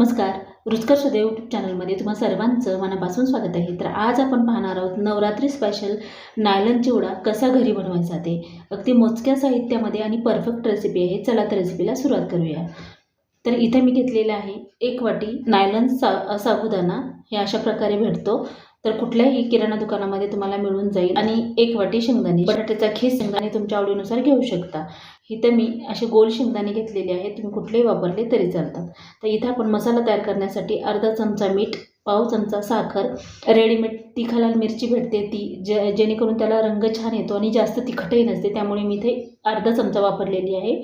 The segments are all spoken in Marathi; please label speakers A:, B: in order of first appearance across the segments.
A: नमस्कार रुचकर सुदेव यूट्यूब चॅनलमध्ये तुम्हा सर्वांचं मनापासून स्वागत आहे. तर आज आपण पाहणार आहोत नवरात्री स्पेशल नायलन चिवडा कसा घरी बनवायचा ते. अगदी मोजक्या साहित्यामध्ये आणि परफेक्ट रेसिपी आहे. चला तर रेसिपीला सुरुवात करूया. तर इथे मी घेतलेलं आहे एक वाटी नायलन सा साबुदाणा. हे अशा प्रकारे भेटतो. तर कुठल्याही किराणा दुकानामध्ये तुम्हाला मिळून जाईल. आणि एक वाटी शेंगदाणे. बटाट्याचा खीस शेंगदाणे तुमच्या आवडीनुसार घेऊ शकता. इथं मी असे गोल शेंगदाणे घेतलेले आहेत. तुम्ही कुठलेही वापरले तरी चालतात. तर इथं आपण मसाला तयार करण्यासाठी अर्धा चमचा मीठ पाव चमचा साखर रेडीमेड तिखा लाल मिरची भेटते. ती जे जेणेकरून त्याला रंग छान येतो आणि जास्त तिखटही नसते. त्यामुळे मी इथे अर्धा चमचा वापरलेली आहे.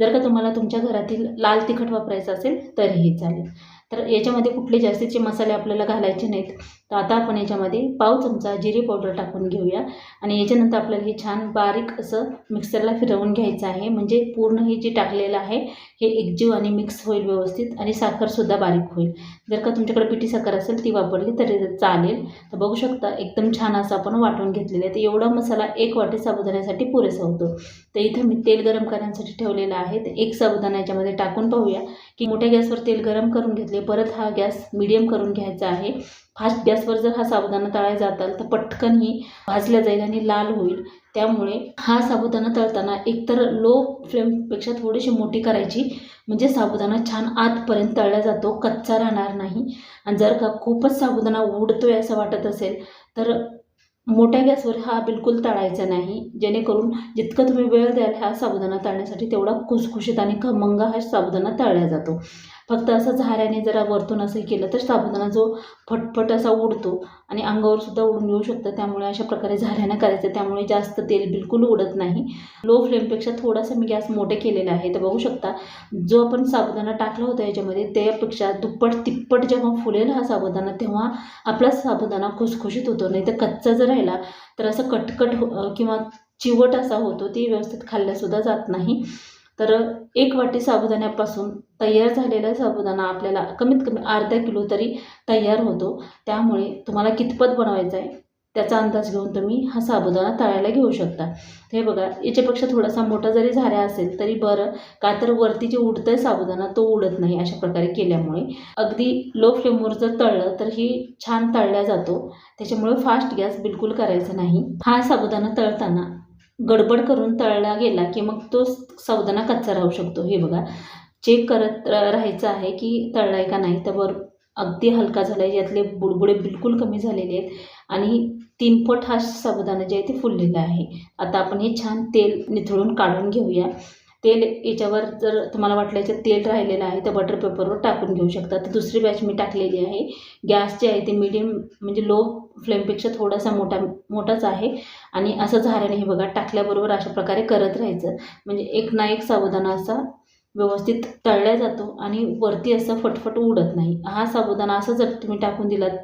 A: जर का तुम्हाला तुमच्या घरातील लाल तिखट वापरायचं असेल तरीही चालेल. तर याच्यामध्ये कुठले जास्तीचे मसाले आपल्याला घालायचे नाहीत. तर आता आपण याच्यामध्ये पाव चमचा जिरे पावडर टाकून घेऊया. आणि याच्यानंतर आपल्याला हे छान बारीक असं मिक्सरला फिरवून घ्यायचं आहे. म्हणजे पूर्ण हे जे टाकलेलं आहे हे एकजीव आणि मिक्स होईल व्यवस्थित आणि साखरसुद्धा बारीक होईल. जर का तुमच्याकडे पिठी साखर असेल ती वापरली तरी चालेल. तर बघू शकता एकदम छान असं आपण वाटून घेतलेलं आहे. तर एवढा मसाला एक वाटी साबुदाण्यासाठी पुरेसा होतो. तर इथं मी तेल गरम करण्यासाठी ठेवलेलं आहे. तर एक साबुदाणा याच्यामध्ये टाकून पाहूया. की मोठ्या गॅसवर तेल गरम करून घेतले परत हा गॅस मिडियम करून घ्यायचा आहे. फास्ट गॅसवर जर हा साबुदाणा तळायला जाताल तर पटकन ही भाजल्या जाईल आणि लाल होईल. त्यामुळे हा साबुदाणा तळताना एकतर लो फ्लेमपेक्षा थोडीशी मोठी करायची. म्हणजे साबुदाणा छान आतपर्यंत तळला जातो कच्चा राहणार नाही. आणि जर का खूपच साबुदाणा उडतोय असं वाटत असेल तर मोठ्या गॅसवर हा बिलकुल तळायचा नाही. जेणेकरून जितकं तुम्ही वेळ द्याल हा साबुदाणा तळण्यासाठी तेवढा खुसखुशीत आणि खमंग हा साबुदाणा तळला जातो. फक्त असं झाऱ्याने जरा वरतून असं केलं तर साबुदाणा जो फटफट असा उडतो आणि अंगावर सुद्धा उडून येऊ शकतं. त्यामुळे अशा प्रकारे झाऱ्यानं करायचं. त्यामुळे जास्त तेल बिलकुल उडत नाही. लो फ्लेमपेक्षा थोडासा मी गॅस मोठे केलेला आहे. तर बघू शकता जो आपण साबुदाणा टाकला होता याच्यामध्ये त्यापेक्षा दुप्पट तिप्पट जेव्हा फुलेल हा साबुदाणा तेव्हा आपला साबुदाणा खुसखुशीत होतो. नाही तर कच्चा जर राहिला तर असं कटकट हो किंवा चिवट असा होतो ती व्यवस्थित खाल्ल्यासुद्धा जात नाही. तर एक वाटी साबुदाण्यापासून तयार झालेला साबुदाणा आपल्याला कमीत कमी अर्धा किलो तरी तयार होतो. त्यामुळे तुम्हाला कितपत बनवायचा आहे त्याचा अंदाज घेऊन तुम्ही हा साबुदाणा तळायला घेऊ शकता. हे बघा याच्यापेक्षा थोडासा मोठा जरी झाऱ्या असेल तरी बरं. का तर वरती जे उडतं आहे साबुदाणा तो उडत नाही अशा प्रकारे केल्यामुळे. अगदी लो फ्लेमवर जर तळलं तर ही छान तळल्या जातो. त्याच्यामुळे फास्ट गॅस बिलकुल करायचा नाही. हा साबुदाणा तळताना गडबड करून तळला गेला की मग तो सावधाना कच्चा राहू शकतो. हे बघा चेक करत राहायचं आहे की तळला आहे का नाही तर वर अगदी हलका झाला आहे यातले बुडबुडे बिलकुल कमी झालेले आहेत आणि तीन पट हा साबुदाणा जे आहे ते फुललेला आहे. आता आपण हे छान तेल निथळून काढून घेऊया. तेल याच्यावर जर तुम्हाला वाटलं याच्यात तेल राहिलेलं आहे तर बटर पेपरवर टाकून घेऊ शकता. तर दुसरी बॅच मी टाकलेली आहे. गॅस जे आहे ते मिडियम म्हणजे लो फ्लेमपेक्षा थोडासा मोठा मोठाच आहे. आणि असं झाऱ्याने हे बघा टाकल्याबरोबर अशा प्रकारे करत राहायचं. म्हणजे एक ना एक साबुदाणा असा व्यवस्थित तळल्या जातो आणि वरती असं फटफट उडत नाही. हा साबुदाणा असं जर तुम्ही टाकून दिलात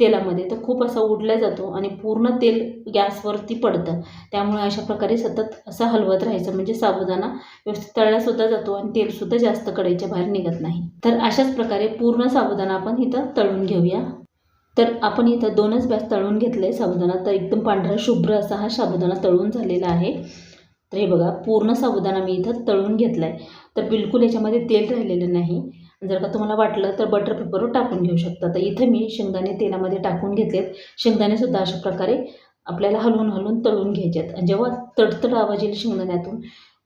A: तेलामध्ये. तर खूप असा उडला जातो आणि पूर्ण तेल गॅसवरती पडतं. त्यामुळे अशा प्रकारे सतत असं हलवत राहायचं. म्हणजे साबुदाणा व्यवस्थित तळलासुद्धा जातो आणि तेलसुद्धा जास्त कढईच्या बाहेर निघत नाही. तर अशाच प्रकारे पूर्ण साबुदाणा आपण इथं तळून घेऊया. तर आपण इथं दोनच बॅस तळून घेतलं आहे साबुदाणा. तर एकदम पांढरा शुभ्र असा हा साबुदाणा तळून झालेला आहे. तर हे बघा पूर्ण साबुदाणा मी इथं तळून घेतला आहे तर बिलकुल याच्यामध्ये तेल राहिलेलं नाही. जर का तुम्हाला वाटलं तर बटर पेपरवर टाकून घेऊ शकता. तर इथे मी शेंगदाणे तेलामध्ये टाकून घेतलेत. शेंगदाणेसुद्धा अशा प्रकारे आपल्याला हलवून हलवून तळून घ्यायचे आहेत आणि जेव्हा तडतड आवाज येईल शेंगदाण्यातून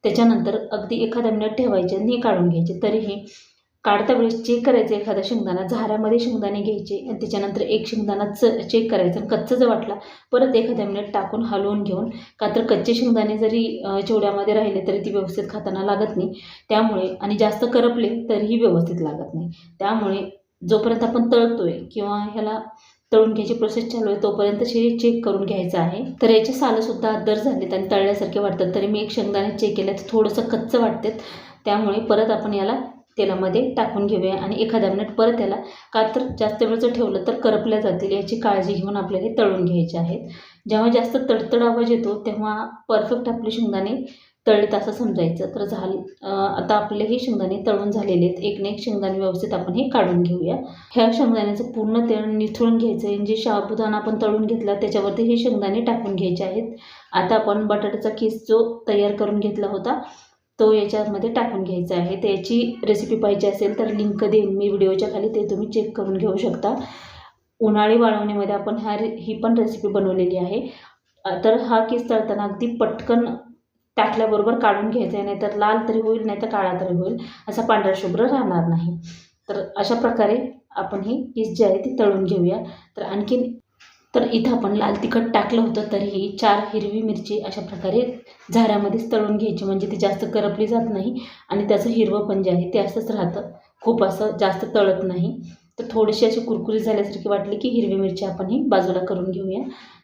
A: त्याच्यानंतर अगदी एखाद्या मिनिट ठेवायचे आणि काढून घ्यायचे. तरीही काढता वेळेस चेक करायचं एखादा शेंगदाणा झाऱ्यामध्ये शेंगदाणे घ्यायचे आणि त्याच्यानंतर एक शेंगदाणा च चेक करायचं आणि कच्चा जर वाटला परत एखाद्या मिनिट टाकून हलवून घेऊन का तर कच्चे शेंगदाणे जरी चिवड्यामध्ये राहिले तरी ती व्यवस्थित खाताना लागत नाही. त्यामुळे आणि जास्त करपले तरीही व्यवस्थित लागत नाही. त्यामुळे जोपर्यंत आपण तळतोय किंवा ह्याला तळून घ्यायची प्रोसेस चालू आहे तोपर्यंत शरीर चेक करून घ्यायचं आहे. तर याचे सालंसुद्धा आदर झालेत आणि तळल्यासारखे वाटतात. तरी मी एक शेंगदाणे चेक केले तर थोडंसं कच्चं वाटतात. त्यामुळे परत आपण याला तेलामध्ये टाकून घेऊया आणि एखाद्या मिनिट परत याला का तर जास्त वेळ जर ठेवलं तर करपल्या जातील याची काळजी घेऊन आपल्याला हे तळून घ्यायचे आहेत. जेव्हा जास्त तडतड आवाज येतो तेव्हा परफेक्ट आपले शेंगदाणे तळलेत असं समजायचं. तर झालं आता आपले हे शेंगदाणे तळून झालेले आहेत. एक ना एक शेंगदाणे व्यवस्थित आपण हे काढून घेऊया. ह्या शेंगदाण्याचं पूर्ण तेल निथळून घ्यायचं आहे. जे साबुदाणा आपण तळून घेतला त्याच्यावरती हे शेंगदाणे टाकून घ्यायचे आहेत. आता आपण बटाट्याचा किस जो तयार करून घेतला होता तो याच्यामध्ये टाकून घ्यायचा आहे. त्याची रेसिपी पाहिजे असेल तर लिंक देईन मी व्हिडिओच्या खाली ते तुम्ही चेक करून घेऊ शकता. उन्हाळी वाळवणीमध्ये आपण ह्या रे ही पण रेसिपी बनवलेली आहे. तर हा केस तळताना अगदी पटकन टाकल्याबरोबर काढून घ्यायचा आहे नाहीतर लाल तरी होईल नाही तर काळा तरी होईल असा पांढरा शुभ्र राहणार नाही. तर अशा प्रकारे आपण ही केस जी आहे ती तळून घेऊया. तर आणखीन तर इथं आपण लाल तिखट टाकलं होतं तरीही चार हिरवी मिरची अशा प्रकारे झाऱ्यामध्येच तळून घ्यायची. म्हणजे ती जास्त करपली जात नाही आणि त्याचं हिरवं पण जे आहे ते असंच राहतं. खूप असं जास्त तळत नाही. तर थोडीशी अशी कुरकुरीत झाल्यासारखी वाटली की हिरवी मिरची आपण ही बाजूला करून घेऊया.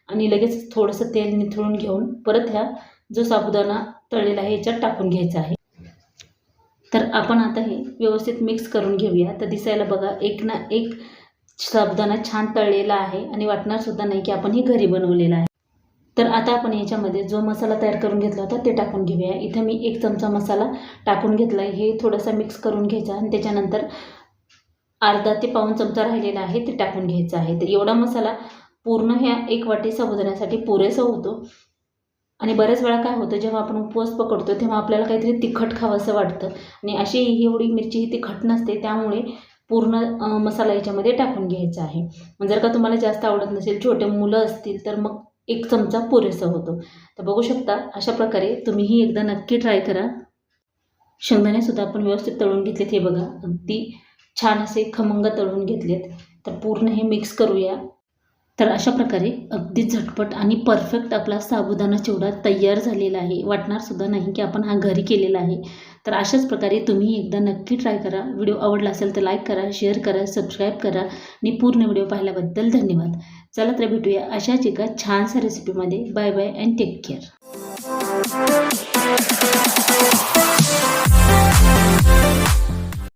A: आणि लगेच थोडंसं तेल निथळून घेऊन परत ह्या जो साबुदाणा तळलेला आहे याच्यात टाकून घ्यायचा आहे. तर आपण आता हे व्यवस्थित मिक्स करून घेऊया. तर दिसायला बघा एक ना एक साबुदाणा छान तळलेला आहे आणि वाटणार सुद्धा नाही की आपण हे घरी बनवलेलं आहे. तर आता आपण याच्यामध्ये जो मसाला तयार करून घेतला होता ते टाकून घेऊया. इथं मी एक चमचा मसाला टाकून घेतला आहे हे थोडासा मिक्स करून घ्यायचा आणि त्याच्यानंतर अर्धा ते पाऊण चमचा राहिलेला आहे ते टाकून घ्यायचं आहे. तर एवढा मसाला पूर्ण ह्या एक वाटी साबुदाण्यासाठी पुरेसा होतो. आणि बऱ्याच वेळा काय होतं जेव्हा आपण उपवास पकडतो तेव्हा आपल्याला काहीतरी तिखट खावंसं वाटतं. आणि अशी ही एवढी मिरची ही तिखट नसते त्यामुळे पूर्ण मसाला याच्यामध्ये टाकून घ्यायचा आहे. मग जर का तुम्हाला जास्त आवडत नसेल छोटे मुलं असतील तर मग एक चमचा पुरेसा होतो. तर बघू शकता अशा प्रकारे तुम्हीही एकदा नक्की ट्राय करा. शेंगदाणेसुद्धा आपण व्यवस्थित तळून घेतलेत. हे बघा अगदी छान असे खमंग तळून घेतलेत. तर पूर्ण हे मिक्स करूया. तर अशा प्रकारे अगदी झटपट आणि परफेक्ट आपला साबुदाणा चिवडा तयार झालेला आहे. वाटणार सुद्धा नाही की आपण हा घरी केलेला आहे. तर अशाच प्रकारे तुम्ही एकदा नक्की ट्राय करा. व्हिडिओ आवडला असेल तर लाईक करा शेअर करा सबस्क्राईब करा आणि पूर्ण व्हिडिओ पाहिल्याबद्दल धन्यवाद. चला तर भेटूया अशाच एका छानशा रेसिपीमध्ये bye bye and take care